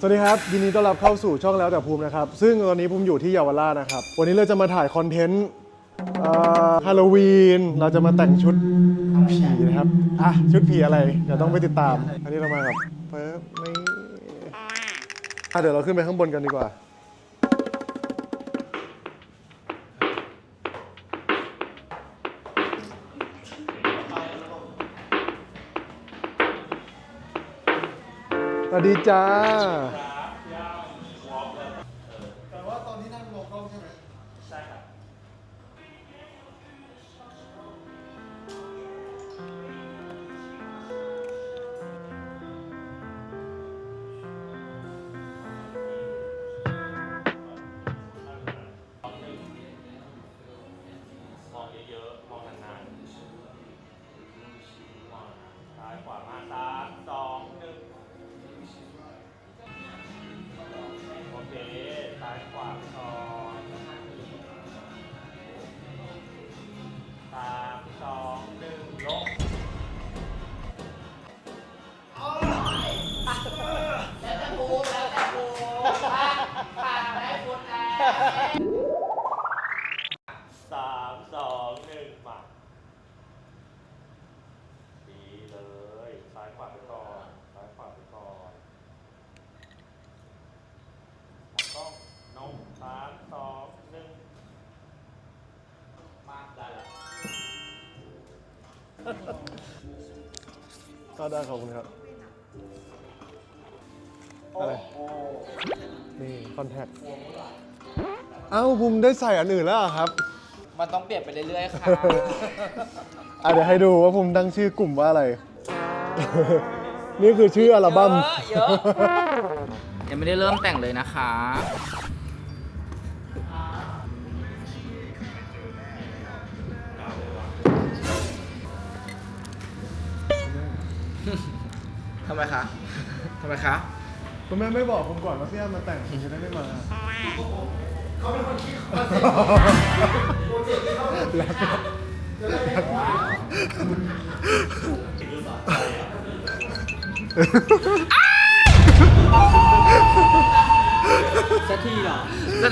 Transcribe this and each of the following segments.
สวัสดีครับ ยินดีต้อนรับเข้าสู่ช่องแล้วแต่ภูมินะครับ ซึ่งตอนนี้ภูมิอยู่ที่เยาวราชนะครับ วันนี้เราจะมาถ่ายคอนเทนต์ฮาโลวีนเราจะมาแต่งชุดผีนะครับอะชุดผีอะไร เดี๋ยวต้องไปติดตาม อันนี้เรามากับเฟิร์สนี่อะเดี๋ยวเราขึ้นไปข้างบนกันดีกว่า วัสดีจ้า ต้องนมสามสองหนึ่งมาได้แล้วก็ได้ขอบคุณครับ อะไร นี่คอนแทคเอ้าภูมิได้ใส่อันอื่นแล้วเหรอครับ มันต้องเปลี่ยนไปเรื่อยๆค่ะ อะเดี๋ยวให้ดูว่าภูมิตั้งชื่อกลุ่มว่าอะไร นี่คือชื่ออัลบั้ม เยอะยั งไม่ได้เริ่มแต่งเลยนะคะ ทำไมคะทำไมคะ คุณแม่ไม่บอกผมก่อนว่าพี่อ้ำมาแต่งผมจะได้ไม่มาสัก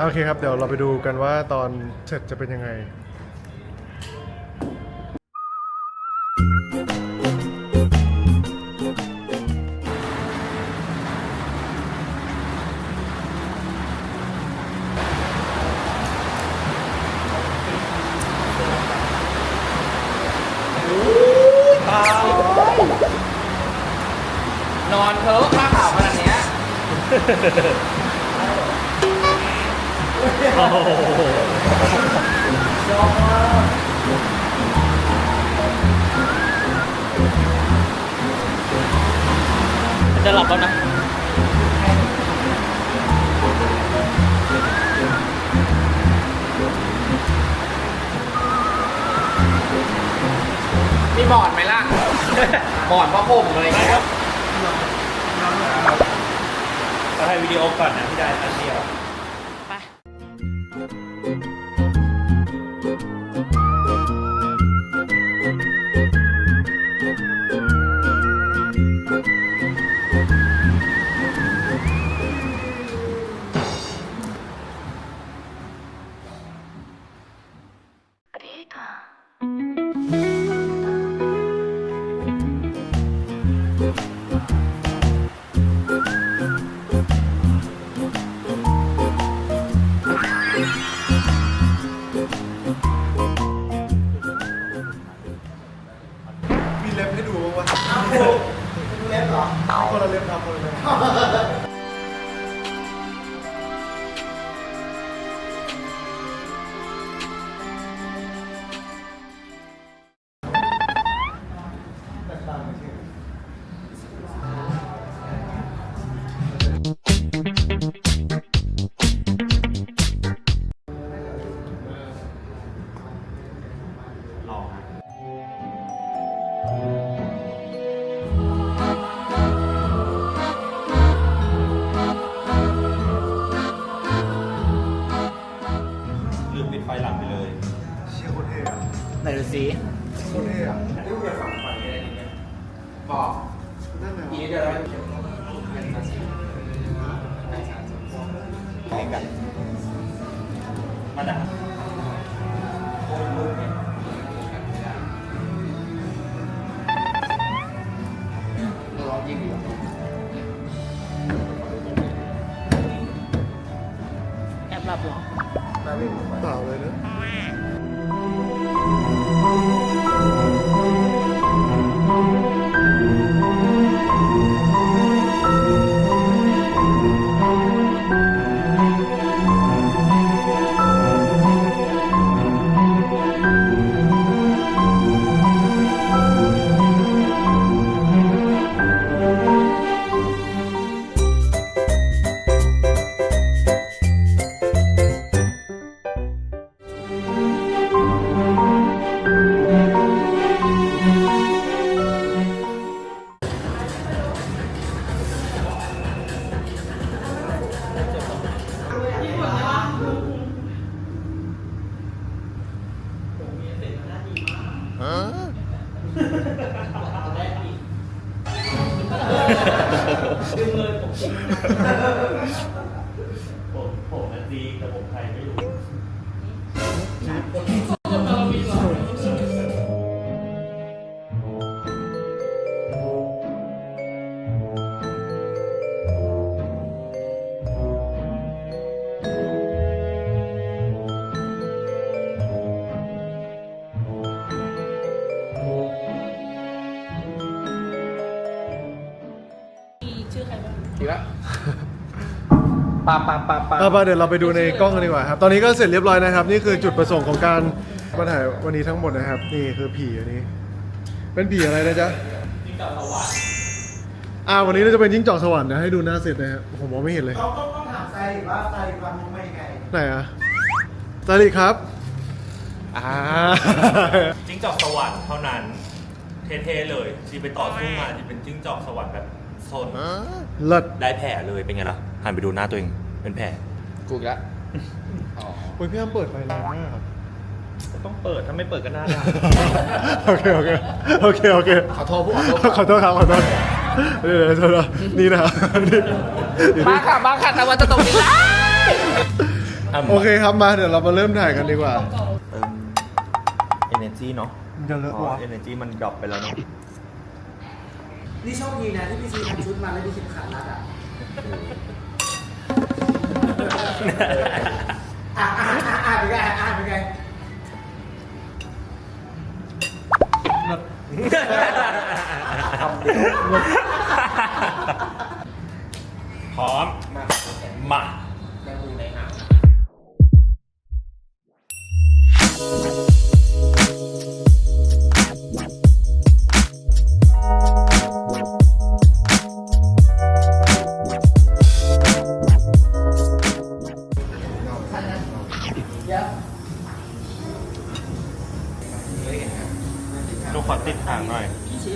โอเคครับ เดี๋ยวเราไปดูกันว่าตอนเสร็จจะเป็นยังไงนอนเถอะผ้าขาวขนาดเนี้ย จะหลับแล้วนะมีบอร์ดไหมล่ะ บอร์ดผ้าห่มอะไรอย่างเงี้ยเราให้วิดีโอก่อนนะพี่ได้อันเดียว ลืมปิดไฟหลังไปเลย เชี่ยโคตรเท่อะไหนดูสิโคตรเท่อะนี่คุณจะฝังไฟอะไรอย่างเงี้ยบอกนั่นแหละอีกนิดเดียวแล้วไปกันมาดัก เป ดีละปาปาปาปาเอาไปเดี๋ยวเราไปดูในกล้องกันดีกว่าครับ ตอนนี้ก็เสร็จเรียบร้อยนะครับ นี่คือจุดประสงค์ของการมาถ่ายวันนี้ทั้งหมดนะครับ นี่คือผีอันนี้ เป็นผีอะไรนะจ๊ะจิ้งจอกสวรรค์อ่าวันนี้เราจะเป็นจิ้งจอกสวรรค์นะให้ดูหน้าเสร็จนะครับผมมองไม่เห็นเลย ต้องต้องต้องถามไซริว่าไซริความรู้ไม่ยังไงไหนอะสวัสดีครับ อ่า จิ้งจอกสวรรค์เท่านั้น เท่ๆเลยจีไปต่อสู้มาจีเป็นจิ้งจอกสวรรค์แบบ โซนเลิศได้แผลเลยเป็นไงล่ะหันไปดูหน้าตัวเองเป็นแผลกูอีกแล้วอ๋อ โอ้ยพี่อ้ำเปิดไฟแรงมากครับต้องเปิดถ้าไม่เปิดก็หน้าด่าโอเคโอเคโอเคโอเคขอโทษผู้ขอโทษขอโทษครับขอโทษเดี๋ยวเดี๋ยวเดี๋ยวนี่นะครับนี่นี่มาค่ะมาค่ะตะวันจะตกดินแล้วโอเคครับมาเดี๋ยวเรามาเริ่มถ่ายกันดีกว่าเติม energy เนาะมันจะเลอะอ๋อ วะ energy มันดรอปไปแล้วเนาะ นี่โชคดีนะที่พี่ซีทำชุดมาแล้วมีเข็มขัดรัดอะอะอะอะอะเป็นไงอะเป็นไงพ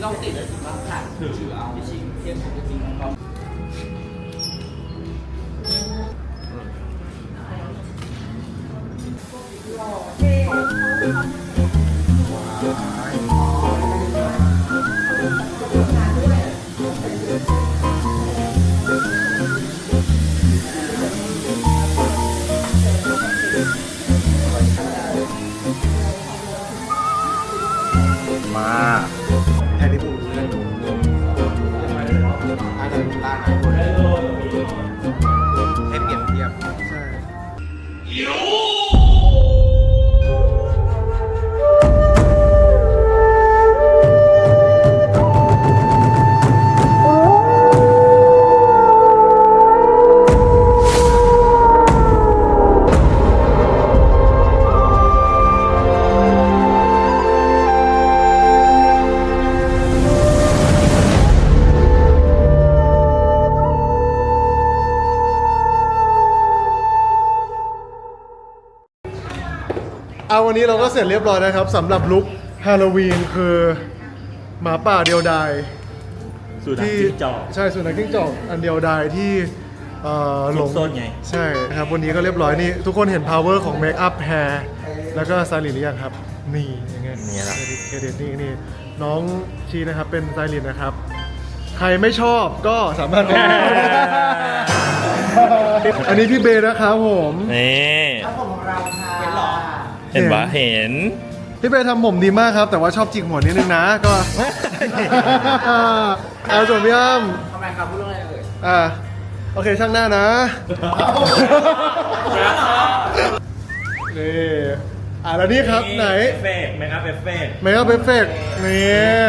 ต้องติดต้องขัดถือเอาจริงเทียนกัง วันนี้เราก็เสร็จเรียบร้อยนะครับสำหรับลุคฮาโลวีนคือหมาป่าเดียวดายสุนัขจิ้งจอก ใช่สุนัขจิ้งจอกอันเดียวดายที่เอ่อหลงซุกซ่อนไง ใช่นะครับวันนี้ก็เรียบร้อยนี่ทุกคนเห็น power ของเมคอัพแฮร์แล้วก็สไตลิสต์หรือยังครับนี่ยังไงนี่แหละเครดิตเครดิตนี่นี่น้องชีนะครับเป็นสไตลิสต์นะครับ ใครไม่ชอบก็สามารถ อันนี้พี่เบย์นะครับผม นี่แล้วผมของเราค่ะเป็นหรอ เห็นปะเห็น พี่เบย์ทำผมดีมากครับ แต่ว่าชอบจิกหัวนิดนึงนะก็ เอาส่วนพี่อ้ำทำไมครับพูดเรื่องอะไรเอ่ยอ่าโอเคช่างหน้านะนี่อ่าแล้วนี่ครับไหนเอฟเฟกต์เมคอัพเอฟเฟกต์เมคอัพเอฟเฟกต์นี่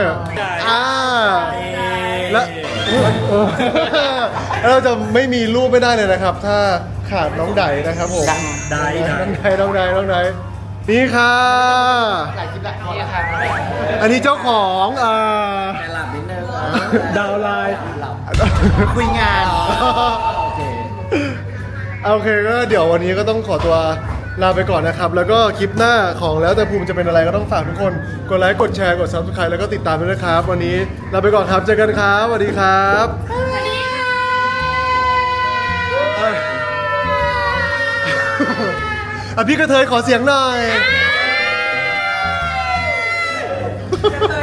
อ่าและเออแล้วเราจะไม่มีรูปไม่ได้เลยนะครับ ถ้าขาดน้องไดนะครับผมได้ได้น้องไดน้องไดน้องได นี่ค่ะ หลายคลิปแบบนี้ค่ะอันนี้เจ้าของอ่าแต่หลับนิดนึงดาวไลน์ หลับคุยงานโอเค โอเคก็เดี๋ยววันนี้ก็ต้องขอตัวลาไปก่อนนะครับ แล้วก็คลิปหน้าของแล้วแต่ภูมิจะเป็นอะไรก็ต้องฝากทุกคน กดไลค์ กดแชร์ กด subscribe แล้วก็ติดตามด้วยนะครับ วันนี้ลาไปก่อนครับ เจอกันครับสวัสดีครับสวัสดีค่ะ อะพี่กระเทยขอเสียงหน่อย กระเทย